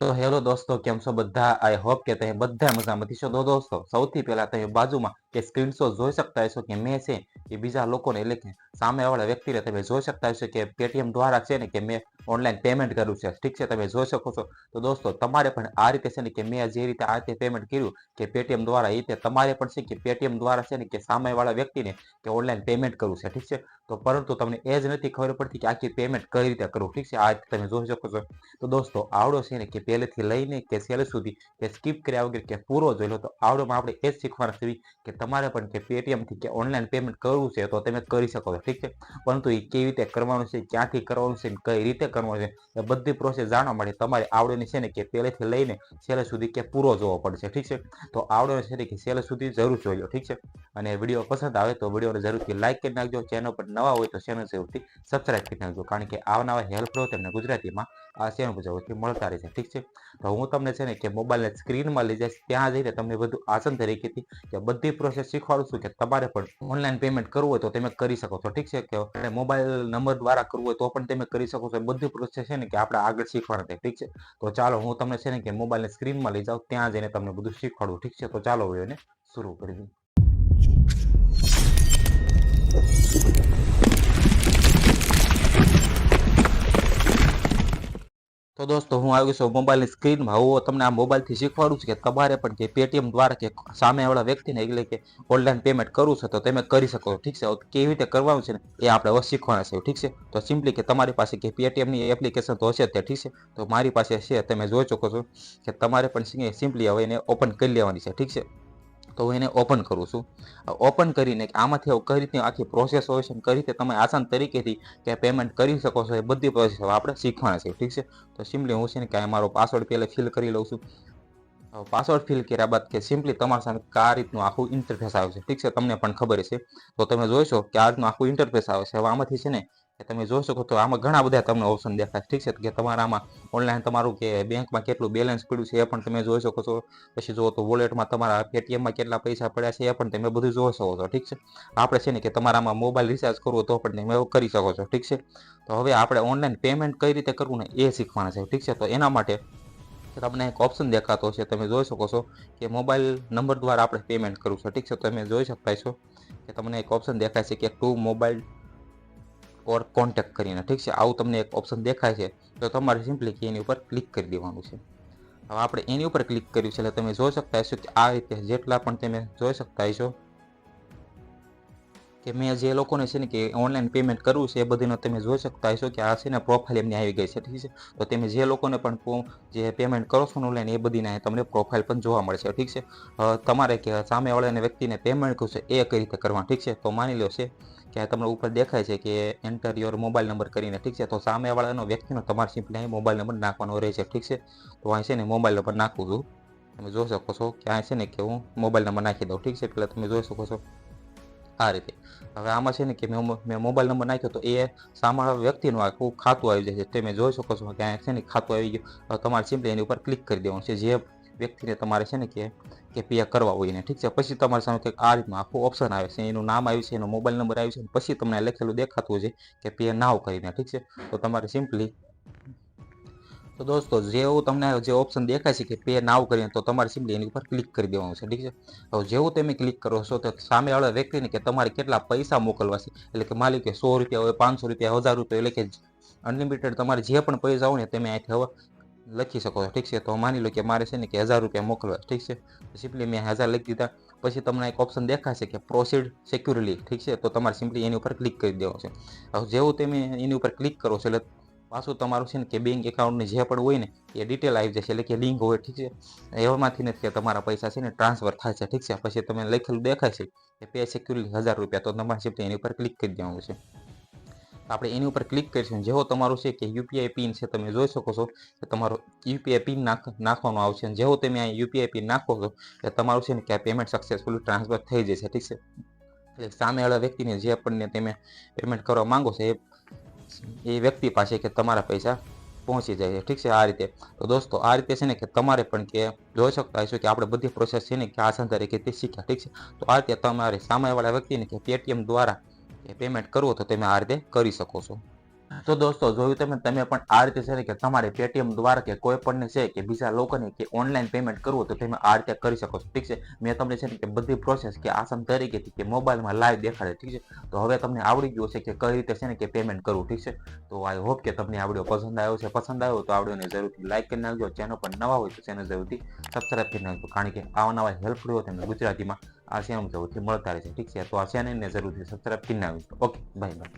તો હેલો દોસ્તો, કેમ છો બધા? આઈ હોપ કે તમે બધા મજામાંથી છો તો દોસ્તો? સૌથી પહેલા તમે બાજુમાં કે સ્ક્રીનશોટ જોઈ શકતા હશો કે મેં છે એ બીજા લોકોને એટલે કે સામેવાળા વ્યક્તિને તમે જોઈ શકતા હશો કે પેટીએમ દ્વારા છે ને કે મેં ઓનલાઈન પેમેન્ટ કર્યું છે. ઠીક છે, તમે જોઈ શકો છો. તો દોસ્તો, તમારે પણ આ રીતે છે ને કે મેં જે રીતે આ રીતે પેમેન્ટ કર્યું કે પેટીએમ દ્વારા એ રીતે તમારે પણ છે કે પેટીએમ દ્વારા છે ને કે સામેવાળા વ્યક્તિને કે ઓનલાઈન પેમેન્ટ કરવું છે. ઠીક છે? તો પરંતુ તમને એ જ નથી ખબર પડતી કે આખી પેમેન્ટ કઈ રીતે કરવું. ઠીક છે? આ રીતે તમે જોઈ શકો છો. તો દોસ્તો, આવડો છે ને કે પહેલેથી લઈને કે છેલ્લે સુધી કે સ્કીપ કર્યા વગર કે પૂરો જોઈ લો, તો આવડોમાં આપણે એ જ શીખવાના છે કે તમારે પણ કે પેટીએમથી કે ઓનલાઈન પેમેન્ટ કરવું છે, તો તમે કરી શકો છો. ઠીક છે? પરંતુ એ કેવી રીતે કરવાનું છે, ક્યાંથી કરવાનું છે કઈ રીતે કરવાનું છે, એ બધી પ્રોસેસ જાણવા માટે તમારે આવડોની છે ને કે પહેલેથી લઈને છેલ્લે સુધી કે પૂરો જોવો પડશે. ઠીક છે? તો આવડો છે ને કે છેલ્લે સુધી જરૂર જોઈ ઠીક છે? અને વીડિયો પસંદ આવે તો વિડીયોને જરૂરથી લાઇક કરી નાખજો. ચેનલ પર નવા હોય તો ચેનલ જરૂરથી સબસ્ક્રાઇબ કરી નાખજો. કારણ કે આવા નવા હેલ્પ રહો તમને ગુજરાતીમાં આ ચેનલ પર જરૂરથી મળતા રહેશે. ઠીક છે? તો હું તમને છે ને કે મોબાઈલને સ્ક્રીનમાં લઈ જઈશ. ત્યાં જઈને તમને બધું આસન તરીકેથી કે બધી પ્રોસેસ શીખવાડું છું કે તમારે પણ ઓનલાઈન પેમેન્ટ કરવું હોય તો તમે કરી શકો છો. ઠીક છે કે મોબાઈલ નંબર દ્વારા કરવું હોય તો પણ તમે કરી શકો છો. બધી પ્રોસેસ છે ને કે આપણે આગળ શીખવાડે. ઠીક છે? તો ચાલો હું તમને છે ને કે મોબાઈલને સ્ક્રીનમાં લઈ જાઉં, ત્યાં જઈને તમને બધું શીખવાડું. ઠીક છે? તો ચાલો એને શરૂ કરી દઈએ દોસ્તો હું આવી છું મોબાઈલની સ્ક્રીનમાં હું તમને આ મોબાઈલથી શીખવાડું છું કે તમારે પણ કે પેટીએમ દ્વારા કે સામેવાળા વ્યક્તિને એટલે કે ઓનલાઈન પેમેન્ટ કરવું છે તો તમે કરી શકો. ઠીક છે? કેવી રીતે કરવાનું છે ને એ આપણે હવે શીખવાના છે. ઠીક છે? તો સિમ્પલી કે તમારી પાસે કે પેટીએમની એપ્લિકેશન તો હશે જ તે, ઠીક છે? તો મારી પાસે છે, તમે જોઈ શકો છો કે તમારે પણ સિમ્પલી હવે એને ઓપન કરી લેવાની છે. ઠીક છે? તો હું એને ઓપન કરું છું. ઓપન કરીને આમાંથી કઈ રીતની આખી પ્રોસેસ હોય છે કઈ રીતે તમે આસાન તરીકેથી કે પેમેન્ટ કરી શકો છો એ બધી પ્રોસેસ આપણે શીખવાના છે, ઠીક છે? તો સિમ્પલી હું છે ને કે મારો પાસવર્ડ પહેલાં ફિલ કરી લઉં છું. પાસવર્ડ ફિલ કર્યા બાદ કે સિમ્પલી તમારા સામે આ રીતનું આખું ઇન્ટરફેસ આવે છે, ઠીક છે? તમને પણ ખબર છે તો તમે જોઈશો કે આ રીતનું આખું ઇન્ટરફેસ આવે છે. હવે આમાંથી છે ને કે તમે જોઈ શકો તો આમાં ઘણા બધા તમને ઓપ્શન દેખાય. ઠીક છે કે તમારામાં ઓનલાઈન તમારું કે બેંકમાં કેટલું બેલેન્સ પડ્યું છે એ પણ તમે જોઈ શકો છો. પછી જુઓ તો વોલેટમાં તમારા પેટીએમમાં કેટલા પૈસા પડ્યા છે એ પણ તમે બધું જોઈ શકો છો. ઠીક છે? આપણે છે ને કે તમારામાં મોબાઈલ રિચાર્જ કરવો તો પણ તમે કરી શકો છો. ઠીક છે? તો હવે આપણે ઓનલાઈન પેમેન્ટ કઈ રીતે કરવું ને એ શીખવાના છે. ઠીક છે? તો એના માટે તમને એક ઓપ્શન દેખાતો છે તમે જોઈ શકો છો કે મોબાઈલ નંબર દ્વારા આપણે પેમેન્ટ કરવું છે. ઠીક છે? તમે જોઈ શકતા છો કે તમને એક ઓપ્શન દેખાય છે કે ટુ મોબાઈલ ઓર કોન્ટેક્ટ કરીને, ઠીક છે? આવું તમને એક ઓપ્શન દેખાય છે. તો તમારે સિમ્પલી એની ઉપર ક્લિક કરી દેવાનું છે. હવે આપણે એની ઉપર ક્લિક કર્યું છે એટલે તમે જોઈ શકતા હશો કે આ રીતે જેટલા પણ તમે જોઈ શકતા હશો કે મેં જે લોકોને છે ને કે ઓનલાઈન પેમેન્ટ કરવું છે એ બધીનો તમે જોઈ શકતા હશો કે આ છે ને પ્રોફાઇલ એમની આવી ગઈ છે, ઠીક છે? તો તમે જે લોકોને પણ જે પેમેન્ટ કરો છો ઓનલાઈન એ બધીના તમને પ્રોફાઇલ પણ જોવા મળશે ઠીક છે? તમારે કે સામેવાળાને વ્યક્તિને પેમેન્ટ કરવું છે એ કઈ રીતે કરવા ઠીક છે? તો માની લો છે કે તમને ઉપર દેખાય છે કે એન્ટર યોર મોબાઈલ નંબર કરીને, ઠીક છે? તો સામેવાળાનો વ્યક્તિનો તમારે સિમ્પલી અહીં મોબાઈલ નંબર નાખવાનો રહે છે ઠીક છે? તો અહીં છે ને મોબાઈલ નંબર નાખું છું. તમે જોઈ શકો છો કે અહીં છે ને કે હું મોબાઈલ નંબર નાખી દઉં, ઠીક છે? પહેલાં તમે જોઈ શકો છો આ રીતે. હવે આમાં છે ને કે મેં મોબાઈલ નંબર નાખ્યો તો એ સામાળા વ્યક્તિનું આખું ખાતું આવી જાય છે તમે જોઈ શકો છો કે અહીંયા છે ને ખાતું આવી ગયું. તમારે સિમ્પલી એની ઉપર ક્લિક કરી દેવાનું છે. જે વ્યક્તિને તમારે છે ને કે કે પે કરવા હોય ને ઠીક છે? પછી તમારી સામે આ રીતનું આખું ઓપ્શન આવે છે, એનું નામ આવ્યું છે, એનો મોબાઈલ નંબર આવ્યું છે પછી તમને લખેલું દેખાતું છે કે પે નાવ કરીને, ઠીક છે? તો તમારે સિમ્પલી તો દોસ્તો જેવું તમને જે ઓપ્શન દેખાય છે કે પે નાવ કરીને, તો તમારે સિમ્પલી એની ઉપર ક્લિક કરી દેવાનું છે, ઠીક છે? હવે જેવું તમે ક્લિક કરો છો, તો સામેવાળા વ્યક્તિને કે તમારે કેટલા પૈસા મોકલવા છે, એટલે કે માલિક સો રૂપિયા હોય, પાંચસો રૂપિયા, હજાર રૂપિયા, એટલે કે અનલિમિટેડ તમારે જે પણ પૈસા હોય ને, તમે અહીંથી લખી શકો છો, ઠીક છે? તો માની લો કે મારે છે ને કે હજાર રૂપિયા મોકલવા, ઠીક છે? સિમ્પલી મેં હજાર લખી દીધા, પછી તમને એક ઓપ્શન દેખાશે કે પ્રોસીડ સિક્યુરલી ઠીક છે? તો તમારે સિમ્પલી એની ઉપર ક્લિક કરી દેવો છે. જેવું તમે એની ઉપર ક્લિક કરો છો, એટલે પાછું તમારું છે ને કે બેંક એકાઉન્ટની જે પણ હોય ને, એ ડિટેલ આવી જશે, એટલે કે લિંક હોય, ઠીક છે? એવામાંથી નથી કે તમારા પૈસા છે ને ટ્રાન્સફર થાય છે, ઠીક છે? પછી તમે લખેલું દેખાય છે કે પે સિક્યુરલી હજાર રૂપિયા, તો તમારે સિમ્પલી એની ઉપર ક્લિક કરી દેવાનું છે. આપણે એની ઉપર ક્લિક કરીશું. જેવો તમારું છે કે યુપીઆઈ પિન છે, તમે જોઈ શકો છો કે તમારો યુપીઆઈ પિન નાખ, નાખવાનો આવશે. જેવો તમે આ યુપીઆઈ પિન નાખો છો, એટલે તમારું છે ને કે પેમેન્ટ સક્સેસફુલી ટ્રાન્સફર થઈ જશે. ઠીક છે? એટલે સામેવાળા વ્યક્તિને જે આપણને તમે પેમેન્ટ કરવા માંગો છો, એ એ વ્યક્તિ પાસે કે તમારા પૈસા પહોંચી જાય છે. ઠીક છે? આ રીતે. તો દોસ્તો, આ રીતે છે ને કે તમારે પણ કે જોઈ શકતા હશો કે આપણે બધી પ્રોસેસ છે ને કે આસાન તરીકે શીખ્યા. ઠીક છે? તો આ રીતે તમારે સામેવાળા વ્યક્તિને કે પેટીએમ દ્વારા કે પેમેન્ટ કરવું તો તમે આ રીતે કરી શકો છો. તો દોસ્તો, જોયું તમે તમે પણ આ રીતે છે કે તમારે પેટીએમ દ્વારા કે કોઈ પણને છે કે બીજા લોકોને કે ઓનલાઈન પેમેન્ટ કરવું તો તમે આ રીતે કરી શકો છો. ઠીક છે? મેં તમને છે ને કે બધી પ્રોસેસ કે આસન તરીકેથી કે મોબાઈલમાં લાઈવ દેખાડે, ઠીક છે? તો હવે તમને આવડી ગયું છે કે કઈ રીતે છે ને કે પેમેન્ટ કરવું, ઠીક છે? તો આઈ હોપ કે તમને આ પસંદ આવ્યો છે. પસંદ આવ્યો તો આ જરૂરથી લાઈક કરી નાખજો. ચેનલ પર નવા હોય તો ચેનલ જરૂરથી સબસ્ક્રાઈબ કરી નાખજો. કારણ કે આવા નવા હેલ્પફુલ હોય તમને ગુજરાતીમાં આ ચેનલ જરૂરથી મળતા રહેશે ઠીક છે. તો આ ચેનલને જરૂરથી સબસ્ક્રાઈબ કરી નાખજો. ઓકે. Bye bye.